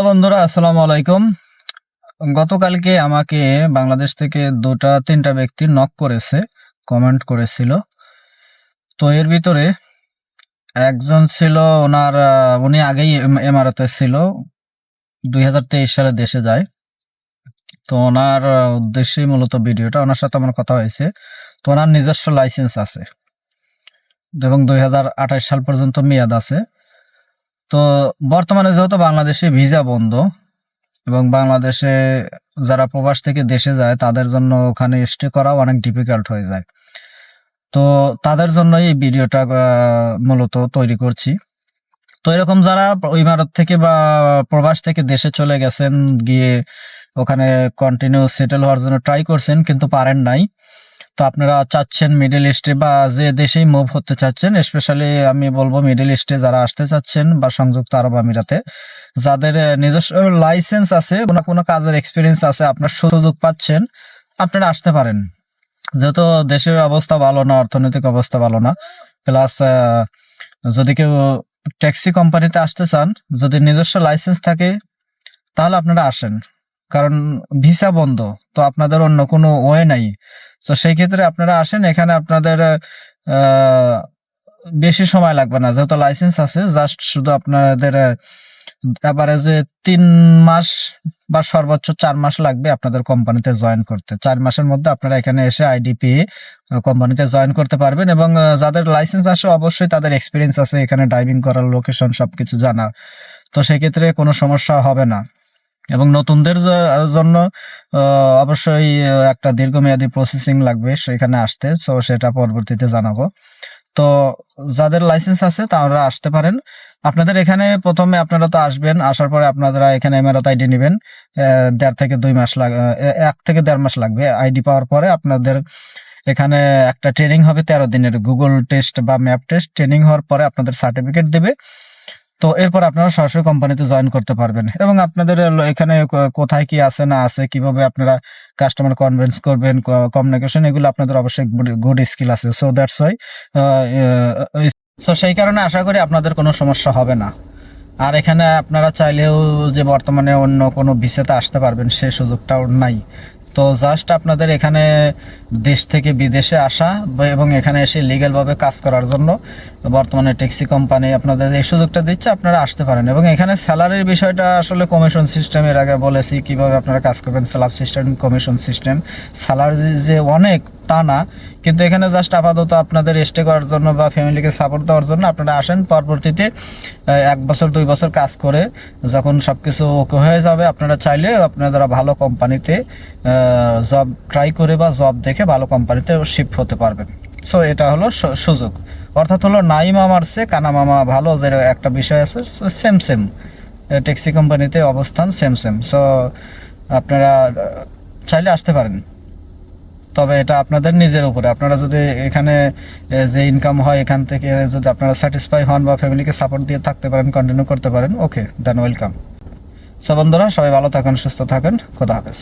Hello বন্ধুরা, আসসালামু আলাইকুম। গতকালকে আমাকে বাংলাদেশ থেকে দুটা, তিনটা ব্যক্তি নক করেছে কমেন্ট করেছিল। তো এর ভিতরে একজন ছিল ওনার উনি আগেই এম- এমারাতে ছিল, দুই হাজার তেইশ সালে দেশে যায়। তো ওনার উদ্দেশ্যেই মূলত ভিডিওটা, ওনার সাথে আমার কথা হয়েছে। তো ওনার নিজস্ব লাইসেন্স আছে। এবং দুই হাজার আঠাশ সাল পর্যন্ত মেয়াদ আছে। তো বর্তমানে যেহেতু বাংলাদেশে ভিসা বন্ধ এবং বাংলাদেশে যারা প্রবাস থেকে দেশে যায়, তাদের জন্য ওখানে স্টে করাও অনেক ডিফিকাল্ট হয়ে যায়। তো তাদের জন্য এই ভিডিওটা মূলত তৈরি করছি। তো এরকম যারা ইমারত থেকে বা প্রবাস থেকে দেশে চলে গেছেন, গিয়ে ওখানে কন্টিনিউ সেটেল হওয়ার জন্য ট্রাই করছেন, কিন্তু পারেন নাই। তো আপনারা চাচ্ছেন মিডল ইস্টে বা যে দেশেই মুভ হতে চাচ্ছেন স্পেশালি আমি বলব মিডল ইস্টে যারা আসতে চাচ্ছেন বা সংযুক্ত আরব আমিরাতে, যাদের নিজস্ব লাইসেন্স আছে, কোনো কোনো কাজের এক্সপিরিয়েন্স আছে, আপনার সুযোগ পাচ্ছেন, আপনারা আসতে পারেন। যেহেতু দেশের অবস্থা ভালো না, অর্থনৈতিক অবস্থা ভালো না প্লাস যদি কেউ ট্যাক্সি কোম্পানিতে আসতে চান, যদি নিজস্ব লাইসেন্স থাকে, তাহলে আপনারা আসেন। কারণ ভিসা বন্ধ, তো আপনাদের অন্য কোনো ওয়ে নাই। তো সেই ক্ষেত্রে আপনারা আসেন, এখানে আপনাদের বেশি সময় লাগবে না। যেহেতু লাইসেন্স আছে জাস্ট শুধু আপনাদের এভারেজে তিন মাস বা সর্বোচ্চ চার মাস লাগবে আপনাদের কোম্পানিতে জয়েন করতে। চার মাসের মধ্যে আপনারা এখানে এসে আইডি পেয়ে কোম্পানিতে জয়েন করতে পারবেন এবং যাদের লাইসেন্স আসে অবশ্যই তাদের এক্সপিরিয়েন্স আছে এখানে ড্রাইভিং করার লোকেশন সবকিছু জানার। তো সেক্ষেত্রে কোনো সমস্যা হবে না। এবং নতুনদের জন্য অবশ্যই একটা দীর্ঘমেয়াদী প্রসেসিং লাগবে সেখানে আসতে। তো সেটা পরবর্তীতে জানাব। তো যাদের লাইসেন্স আছে তারা আসতে পারেন। আপনাদের এখানে প্রথমে আপনারা তো আসবেন, আসার পরে আপনারা এখানে এমআরত আইডি নেবেন। দেড় থেকে দুই মাস লাগ এক থেকে দেড় মাস লাগবে আইডি পাওয়ার পরে আপনাদের এখানে একটা ট্রেনিং হবে তেরো দিনের। গুগল টেস্ট বা ম্যাপ টেস্ট ট্রেনিং হওয়ার পরে আপনাদের সার্টিফিকেট দেবে। তো এরপর আপনারা সরাসরি কোম্পানিতে জয়েন করতে পারবেন। এবং আপনাদের এখানে কোথায় কি আছে না আছে, কীভাবে আপনারা কাস্টমার কনভিন্স করবেন কমিউনিকেশন এগুলো আপনাদের অবশ্যই গুড স্কিল আছে। সো দ্যাটস ওয়াই সো সেই কারণে আশা করি আপনাদের কোনো সমস্যা হবে না। আর এখানে আপনারা চাইলেও যে বর্তমানে অন্য কোনো ভিসাতে আসতে পারবেন, সে সুযোগটাও নাই। তো জাস্ট আপনাদের এখানে দেশ থেকে বিদেশে আসা এবং এখানে এসে লিগ্যালভাবে কাজ করার জন্য বর্তমানে ট্যাক্সি কোম্পানি আপনাদের এই সুযোগটা দিচ্ছে, আপনারা আসতে পারেন। এবং এখানে স্যালারির বিষয়টা আসলে কমিশন সিস্টেম এর আগে বলেছি কীভাবে আপনারা কাজ করবেন। স্যালাব সিস্টেম কমিশন সিস্টেম স্যালারি যে অনেক তা না। কিন্তু এখানে জাস্ট আপাতত আপনাদের স্টে করার জন্য বা ফ্যামিলিকে সাপোর্ট দেওয়ার জন্য আপনারা আসেন। পরবর্তীতে এক বছর, দুই বছর কাজ করে যখন সবকিছু ওকে হয়ে যাবে, আপনারা চাইলে আপনারা ভালো কোম্পানিতে জব ট্রাই করে বা জব দেখে ভালো কোম্পানিতে শিফট হতে পারবেন। সো এটা হলো সুযোগ। অর্থাৎ হলো নাই মামার সে, কানা মামা ভালো, যে একটা বিষয় আছে সেম সেম ট্যাক্সি কোম্পানিতে অবস্থান সেম সেম সো আপনারা চাইলে আসতে পারেন। তবে এটা আপনাদের নিজের উপরে। আপনারা যদি এখানে যে ইনকাম হয় এখান থেকে যদি আপনারা স্যাটিসফাই হন বা ফ্যামিলিকে সাপোর্ট দিয়ে থাকতে পারেন কন্টিনিউ করতে পারেন ওকে দেন ওয়েলকাম সো বন্ধুরা, সবাই ভালো থাকেন, সুস্থ থাকেন, খোদা হাফেজ।